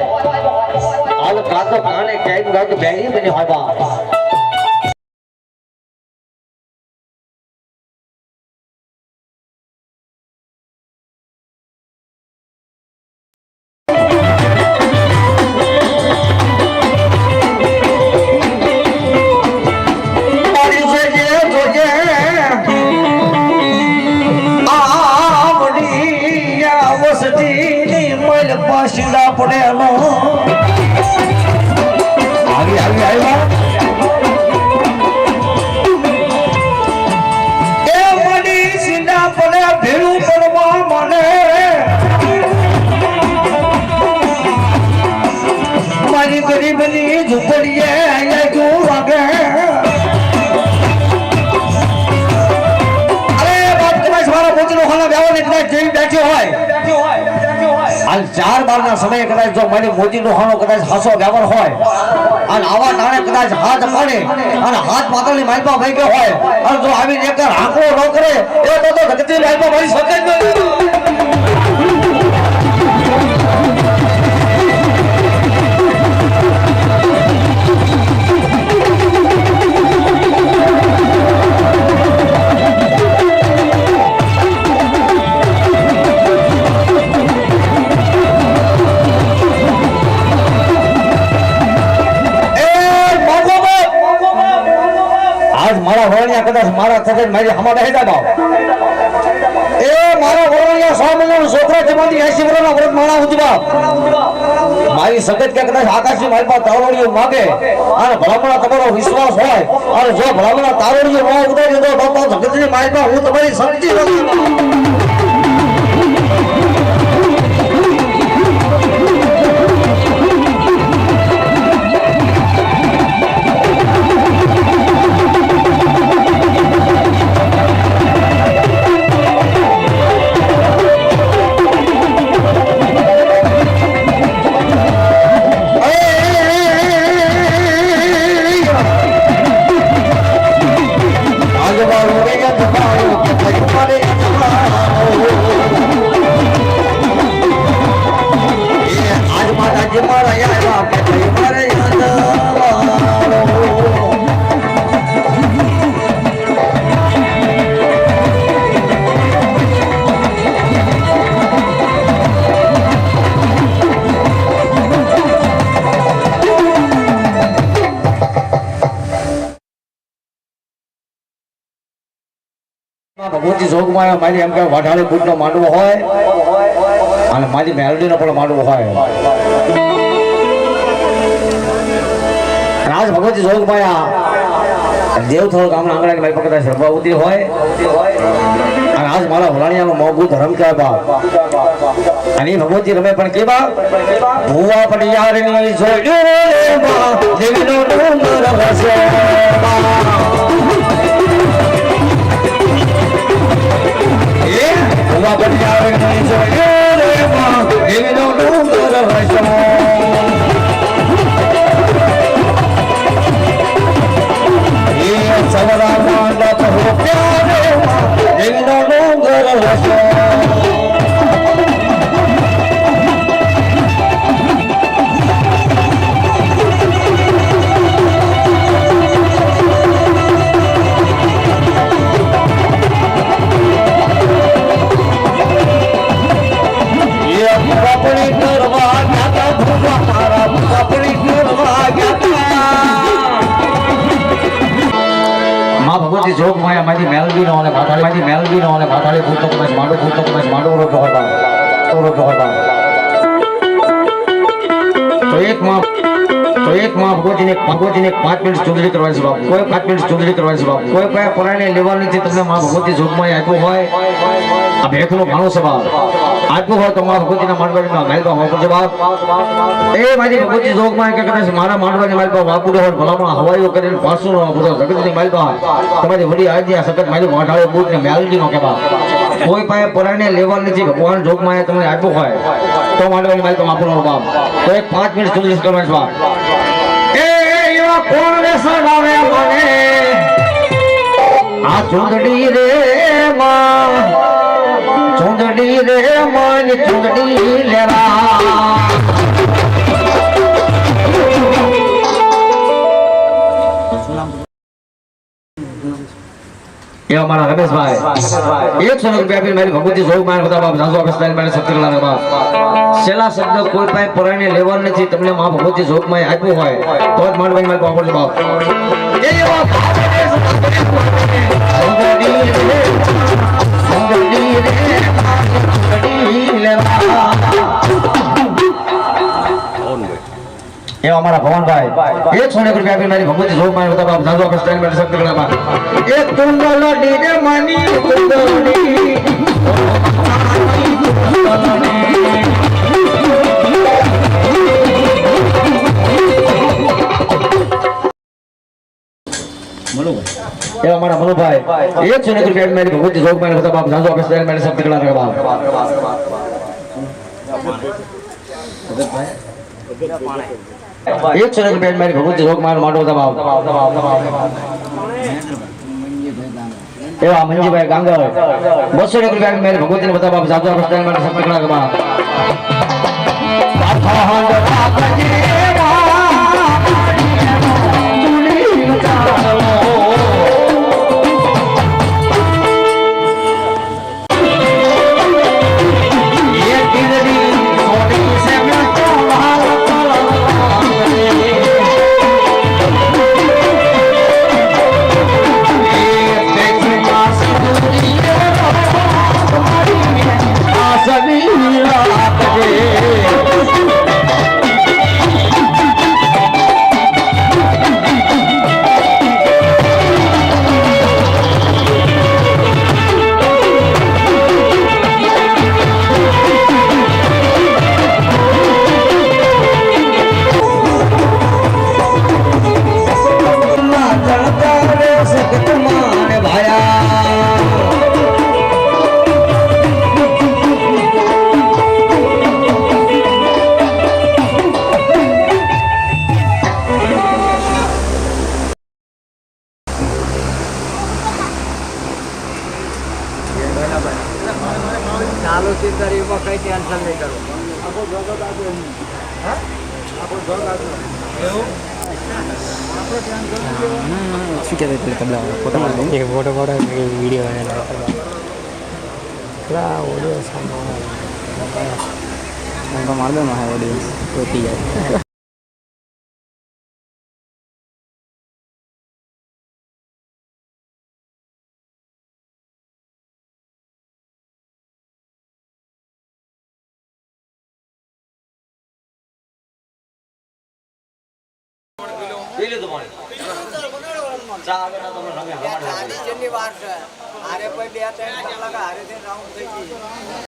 હાલ કાતો કાને ક્યાંય ગાય બેહી બની હોય બા જેવી બેઠ્યો હોય. હાલ ચાર બાર ના સમયે કદાચ જો મારી મોદી નો હાણો કદાચ હાસો વ્યવહાર હોય. અને આવા નાણે કદાચ હાથ પાડે અને હાથ પાતળની માલપા ભાઈ ગયો હોય. અને જો આવીને એક આંકડો ન કરે, એ તો તો જગતની માલપા ભાઈ શકે જ નહીં. આજ મારા વરણિયા કદાચ મારા થશે મારી હમા જાય એ મારા વરણિયા સો મહિનાનો છોકરો છે માંથી એસી વર્ષના વ્રત માણા બાપ મારી સગત કે કદાચ આકાશની મારી પાસે તારોડીઓ માગે અને ભલામણા તમારો વિશ્વાસ હોય અને જો ભલામણા તારોડીઓ ન ઉતારી દો તો જગતની મારી પાસે હું તમારી સમજી નથી. ભગવતી જોગમાં મારી એમ કે વાઢાળી બુટનો માંડવો હોય, અને મારી મેલડીનો પણ માંડવો હોય. રાજ ભગવતી દેવ થોડો ગામના આંગણાની મારી પકડા સર્વાવતી હોય. અને આજ મારા વલાણિયાનો મોગું ધરમ કહેવાય બાપ. અને ભગવતજી ભગવતી રમે પણ કે બાપ ભૂવા પડિયારની જોડ્યું રે બા દેવીનો ડુંગર વસે બા ભૂવા પડિયારની જોડ્યો રે માં ભગવતી જોગ માયા નો અને ભાટાળી, મારી નો અને ભાટાળી ભૂતો કદાચ માંડો ભૂતો કદાચ માંડો રોટો હતા રોટો હતા તો એક માં તો માં ભગવતીને ભગવતીને પાંચ મિનિટ ચૂંટણી કરવાની છે કોઈ પાંચ મિનિટ ચૂંટણી કરવાની છે કોઈ કયા પરાયને લેવાની નથી તમને માં ભગવતી જોગમાં આપ્યું હોય. આ ભેખનું ભાણો છે બાપ. આપ્યું હોય તો કોઈ પાસે પરાયને લેવા નથી, ભગવાન જોગમાં તમને આપ્યું હોય, તો માંડવાની માલપા વાપરવાનો બાપ. તો એક પાંચ મિનિટ સુધી કરવાની બાપ. એ એવા કોણ આ ચૂંટણી રે માં. ચૂંટણી રે મન ચૂંટણી લેવા. રમેશભાઈ. રૂપિયા ભગવતી સૌ મારે બધા બાપ સાસુ છેલ્લા શબ્દ કોઈ પાસે પરાયને લેવાનું નથી, તમને મા ભગવતી સૌ આપ્યું હોય, તો જ માંડવાની મારી એ અમારા ભવનભાઈ એક સોને મારી ભગવતી જોગ માર બધા બાપ કલા બાપ એક ડીજે માની કુંડળી એવા મારા મનુભાઈ. એક છે ને રૂપિયા મારી ભગવતી જોગ મારે બધા બાપ ઝાઝો આપે સ્ટાઇલ મારે સત્ય કલા બાપ એક છે ને રૂપિયા મારી ભગવતી જોગ મારે માંડો બધા બાપ એવા મંજીભાઈ ગાંગર. બસો એક રૂપિયા મારી ભગવતી બધા બાપ ઝાઝો આપે સ્ટાઇલ મારે સત્ય કલા બાપ ચાલુ ચિંતરીમાં કઈ ટેન્શન નહીં કરવું. શું કહેતા એટલે તબલા ફોટો મારી એક ફોટો ફોટો વીડિયો બનાવેલો પેલા ઓડિયો સાંભળવા તો માર ઓડિયન્સ જાય જેટલી વાર છે હારે કોઈ બે ત્રણ કલાક હારે રાઉન્ડ થઈ ગઈ